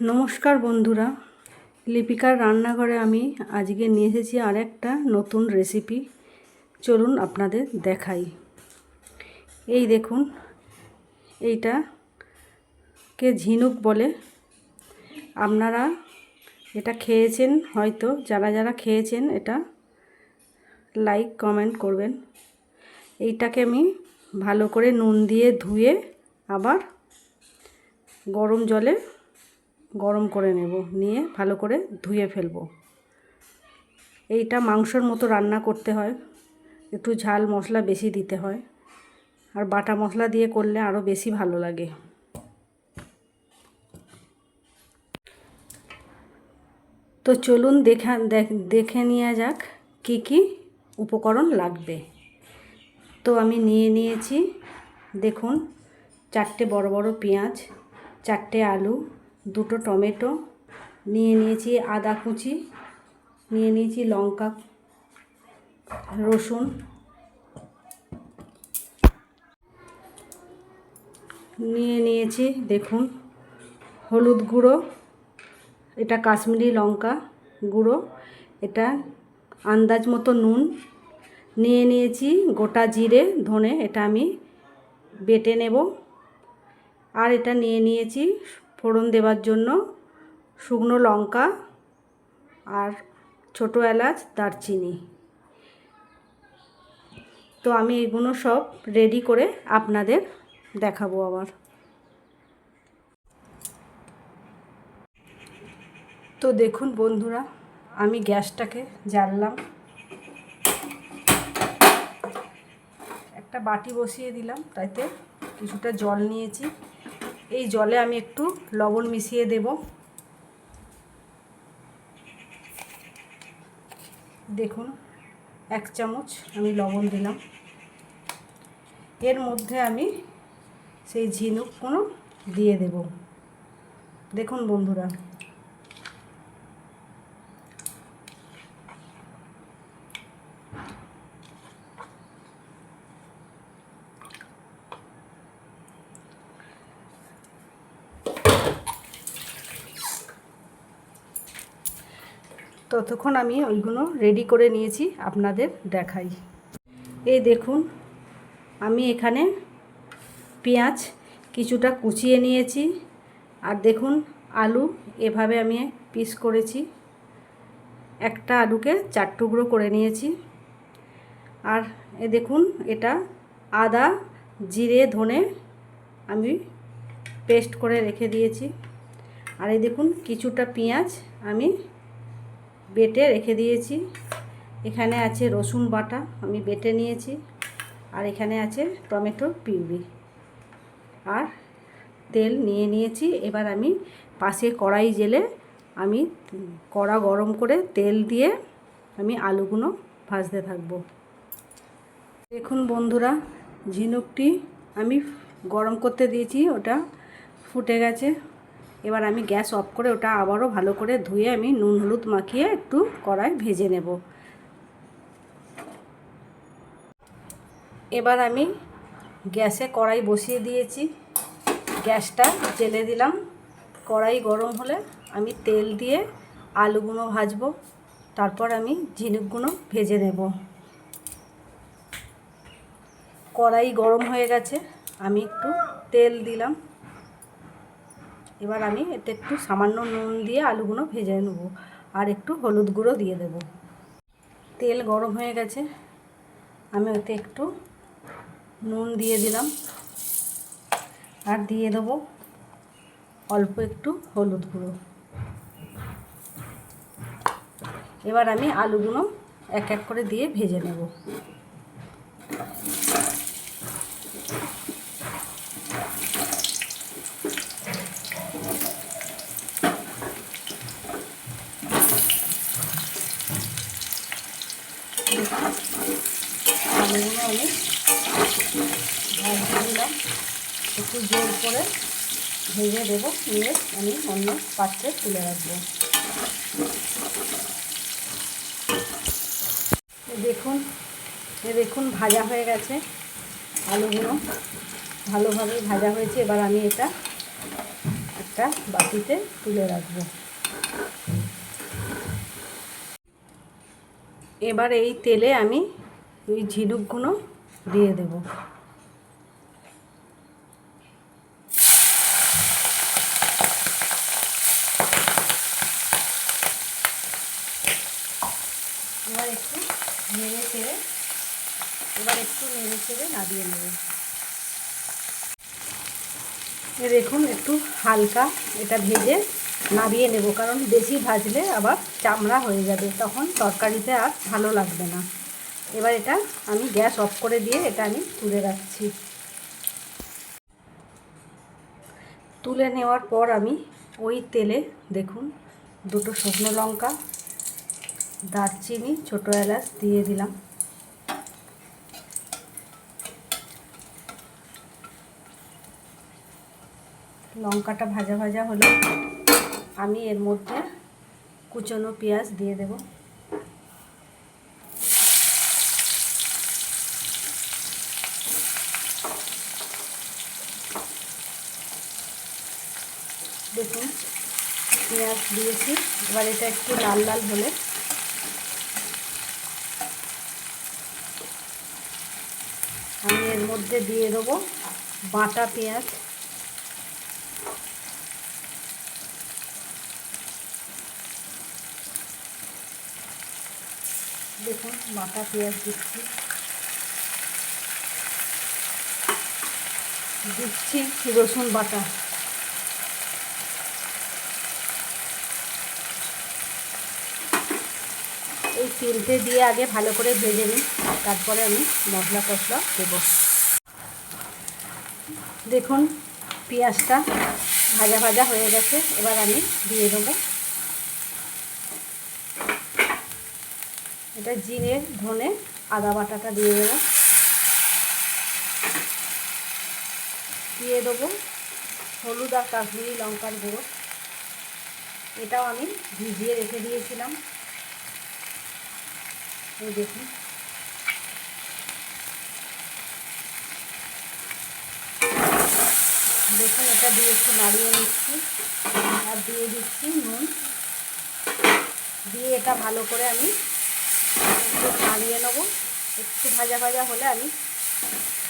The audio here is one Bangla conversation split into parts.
নমস্কার বন্ধুরা, লিপিকার রান্নাঘরে আমি আজকে নিয়ে এসেছি আর একটা নতুন রেসিপি চলুন আপনাদের দেখাই। এই দেখুন এইটা কে ঝিনুক বলে। আপনারা এটা খেয়েছেন, হয়তো যারা যারা খেয়েছেন এটা লাইক কমেন্ট করবেন। এইটাকে আমি ভালো করে নুন দিয়ে ধুয়ে আবার গরম জলে গরম করে নেব, নিয়ে ভালো করে ধুয়ে ফেলব। এইটা মাংসর মতো রান্না করতে হয়। একটু ঝাল মশলা বেশি দিতে হয়। আর বাটা মশলা দিয়ে করলে আরও বেশি ভালো লাগে। তো চলুন দেখা, দেখে নেওয়া যাক কি কি উপকরণ লাগবে। তো আমি নিয়ে নিয়েছি, দেখুন, চারটে বড় বড় পেঁয়াজ, চারটে আলু দুটো টমেটো, নিয়ে নিয়েছি আদা কুচি, নিয়ে নিয়েছি লঙ্কা, রসুন। নিয়ে নিয়েছি, দেখুন, হলুদ গুঁড়ো, এটা কাশ্মীরি লঙ্কা গুঁড়ো, এটা আন্দাজ মতো নুন। নিয়ে নিয়েছি গোটা জিরে ধনে, এটা আমি বেটে নেব। আর এটা নিয়ে নিয়েছি ফোড়ন দেওয়ার জন্য শুকনো লঙ্কা আর ছোটো এলাচ, দারচিনি। তো আমি এগুলো সব রেডি করে আপনাদের দেখাবো আবার। তো দেখুন বন্ধুরা, আমি গ্যাসটাকে জ্বাললাম। একটা বাটি বসিয়ে দিলাম, তাইতে কিছুটা জল নিয়েছি। এই জলে আমি একটু লবণ মিশিয়ে দেব। দেখুন, এক চামচ আমি লবণ দিলাম। এর মধ্যে আমি সেই ঝিনুক কোনো দিয়ে দেব। দেখুন বন্ধুরা। ততক্ষণ আমি ওইগুলো রেডি করে নিয়েছি, আপনাদের দেখাই। এই দেখুন, আমি এখানে পেঁয়াজ কিছুটা কুচিয়ে নিয়েছি, আর দেখুন আলু এভাবে আমি পিস করেছি। একটা আলুকে চার টুকরো করে নিয়েছি। আর এ দেখুন, এটা আদা, জিরে, ধনে আমি পেস্ট করে রেখে দিয়েছি। আর এই দেখুন, কিছুটা পেঁয়াজ আমি বেটে রেখে দিয়েছি। এখানে আছে রসুন বাটা, আমি বেটে নিয়েছি। আর এখানে আছে টমেটো পিউরি। আর তেল নিয়ে নিয়েছি। এবার আমি পাশে কড়াই জেলে আমি কড়া গরম করে তেল দিয়ে আমি আলুগুলো ভাজতে থাকব। দেখুন বন্ধুরা, ঝিনুকটি আমি গরম করতে দিয়েছি, ওটা ফুটে গেছে। এবার আমি গ্যাস অফ করে ওটা আবারও ভালো করে ধুয়ে আমি নুন হলুদ মাখিয়ে একটু কড়াই ভেজে নেব। এবার আমি গ্যাসে কড়াই বসিয়ে দিয়েছি। গ্যাসটা জেলে দিলাম। কড়াই গরম হলে আমি তেল দিয়ে আলুগুলো ভাজবো। তারপর আমি ঝিনুকগুলো ভেজে নেব। কড়াই গরম হয়ে গেছে। আমি একটু তেল দিলাম। এবার আমি এতে একটু সামান্য নুন দিয়ে আলুগুলো ভেজে নেব আর একটু হলুদ গুঁড়ো দিয়ে দেব। তেল গরম হয়ে গেছে। আমি ওতে একটু নুন দিয়ে দিলাম। আর দিয়ে দেবো অল্প একটু হলুদ গুঁড়ো। এবার আমি আলুগুলো এক এক করে দিয়ে ভেজে নেব আলুগুলো আমি ভাজতে দিলাম একটু জোর করে ভেজে দেবো, নিয়ে আমি অন্য পাত্রে তুলে রাখব। দেখুন দেখুন, ভাজা হয়ে গেছে আলুগুলো। ভালোভাবে ভাজা হয়েছে, এবার আমি এটা একটা বাটিতে তুলে রাখব। এবার এই তেলে আমি ওই ঝিনুকগুলো দিয়ে দেব এবার একটু নেড়ে চেড়ে এবার একটু নেড়ে চেড়ে নামিয়ে নেব। দেখুন, একটু হালকা এটা ভেজে নামিয়ে নেব, কারণ বেশি ভাজলে আবার চামড়া হয়ে যাবে, তখন তরকারিতে আর ভালো লাগবে না। এবার এটা আমি গ্যাস অফ করে দিয়ে এটা আমি তুলে রাখছি। তুলে নেওয়ার পর আমি ওই তেলে দেখুন, দুটো শুকনো লঙ্কা, দারচিনি, ছোটো এলাচ দিয়ে দিলাম। লঙ্কাটা ভাজা ভাজা হলে, আমি এর মধ্যে কুচনো পেঁয়াজ দিয়ে দেব। দেখুন, পেঁয়াজ দিয়েছি, এবার এটা একটু লাল লাল হলে। আমি এর মধ্যে দিয়ে দেবো বাটা পেঁয়াজ। দেখুন বাটা পেঁয়াজ দিচ্ছি। দিচ্ছি রসুন বাটা। এই তিনটে দিয়ে আগে ভালো করে ভেজে নিই, তারপরে আমি মশলা টশলা দেবো। দেখুন, পেঁয়াজটা ভাজা ভাজা হয়ে গেছে, এবার আমি দিয়ে দেবো এটা জিরে, ধনে, আদা বাটাটা দিয়ে দেবো। দিয়ে দেবো হলুদ আর কাশ্মীরি লঙ্কার গুঁড়ো। এটাও আমি ভিজিয়ে রেখে দিয়েছিলাম। এই দেখুন। দেখুন, এটা দিয়ে একটু নাড়িয়ে নিচ্ছি। আর দিয়ে দিচ্ছি নুন। দিয়ে এটা ভালো করে আমি নাড়িয়ে নেব। একটু ভাজা ভাজা হলে আমি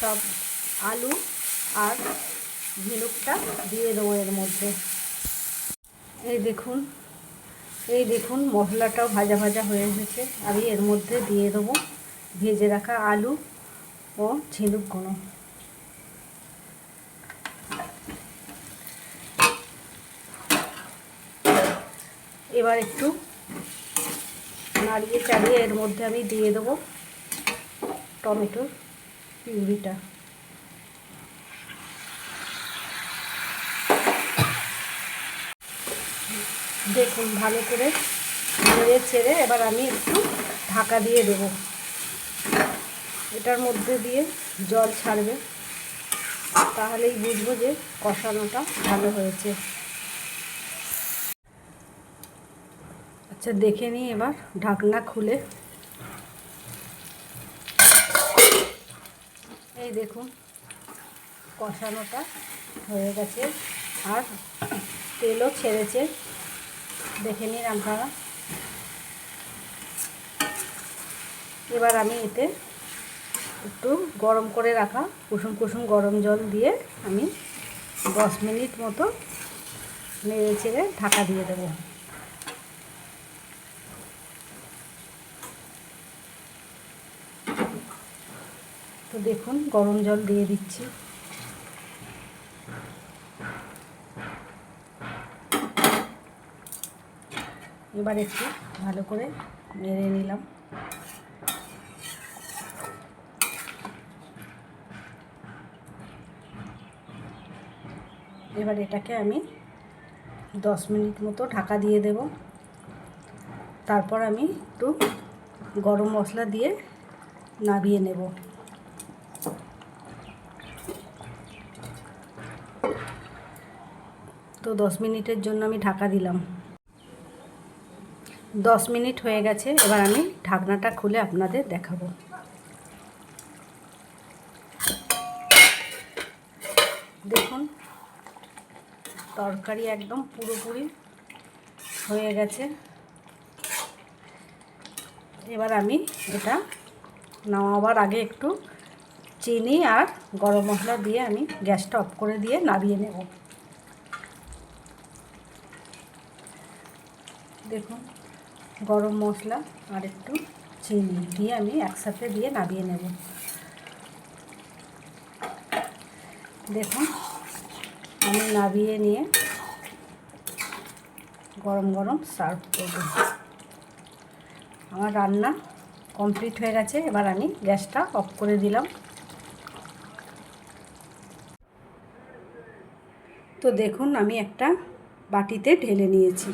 সব আলু আর ঝিনুকটা দিয়ে দেবো এর মধ্যে। এই দেখুন এই দেখুন মশলাটাও ভাজা ভাজা হয়ে এসেছে। আমি এর মধ্যে দিয়ে দেবো ভেজে রাখা আলু ও ঝিনুকগুলো এবার একটু নাড়িয়ে চাড়িয়ে এর মধ্যে আমি দিয়ে দেবো টমেটোর পিউরিটা। দেখুন, ভালো করে নেড়ে ছেড়ে এবার আমি একটু ঢাকা দিয়ে দেব। এটার মধ্যে দিয়ে জল ছাড়বে, তাহলেই বুঝব যে কষানোটা ভালো হয়েছে। আচ্ছা দেখে নিই এবার, ঢাকনা খুলে। এই দেখুন, কষানোটা হয়ে গেছে, আর তেলও ছেড়েছে। দেখে নিন আপনারা। এবার আমি এতে একটু গরম করে রাখা কুসুম কুসুম গরম জল দিয়ে আমি দশ মিনিট মতো নেড়ে ছেড়ে ঢাকা দিয়ে দেবো। তো দেখুন, গরম জল দিয়ে দিচ্ছি। এবার একটু ভালো করে নেড়ে নিলাম। এবার এটাকে আমি দশ মিনিট মতো ঢাকা দিয়ে দেব। তারপর আমি একটু গরম মশলা দিয়ে নাবিয়ে নেব। তো দশ মিনিটের জন্য আমি ঢাকা দিলাম। দশ মিনিট হয়ে গেছে, এবার আমি ঢাকনাটা খুলে আপনাদের দেখাবো। দেখুন, তরকারি একদম পুরোপুরি হয়ে গেছে। এবার আমি এটা নামাবার আগে একটু চিনি আর গরম মশলা দিয়ে আমি গ্যাসটা অফ করে দিয়ে নামিয়ে নেব। দেখুন, গরম মশলা আর একটু চিনি দিয়ে আমি একসাথে দিয়ে নামিয়ে নেব। দেখুন, আমি নামিয়ে নিয়ে গরম গরম সার্ভ করব। আমার রান্না কমপ্লিট হয়ে গেছে, এবার আমি গ্যাসটা অফ করে দিলাম। তো দেখুন, আমি একটা বাটিতে ঢেলে নিয়েছি।